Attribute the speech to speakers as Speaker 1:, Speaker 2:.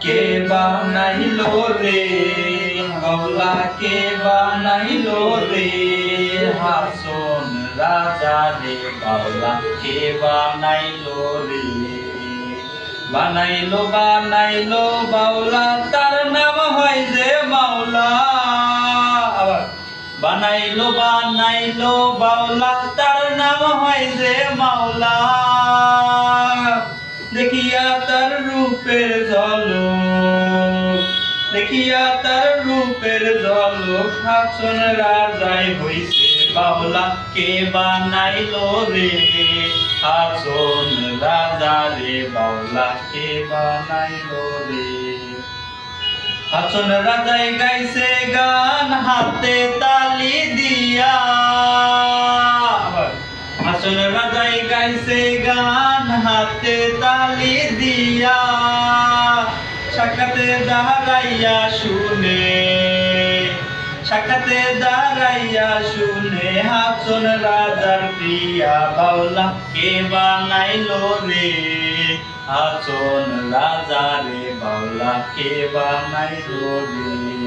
Speaker 1: কে বানাইলো রে? বাউলা কে বানাইলো রে? হাসন রাজা রে বাউলা কে বানাইলো রে? বানাইলো বানাইলো বাউলা, তার নাম হয় যে মাওলা। বানাইলো বানাইলো বাউলা, তার নাম হয় যে মাওলা। দেখিয়া তার রূপের দেখিয়া তার রূপের রাজাই হইছে বাউলা কে বানাইলো রে রাজা রে বাউলা কে বানাইলো রে? রাজাই গাইছে গান, হাতে তালি দিয়া। হাসন রাজাই গাইছে গান হাতে তালি দিয়া, সাক্ষাতে দাঁড়াইয়া শুনে, সাক্ষাতে দাঁড়াইয়া শুনে হাসন রাজার প্রিয়া বাউলা কে বানাইলো রে? হাসন রাজা রে বাউলা কে বানাইলো রে?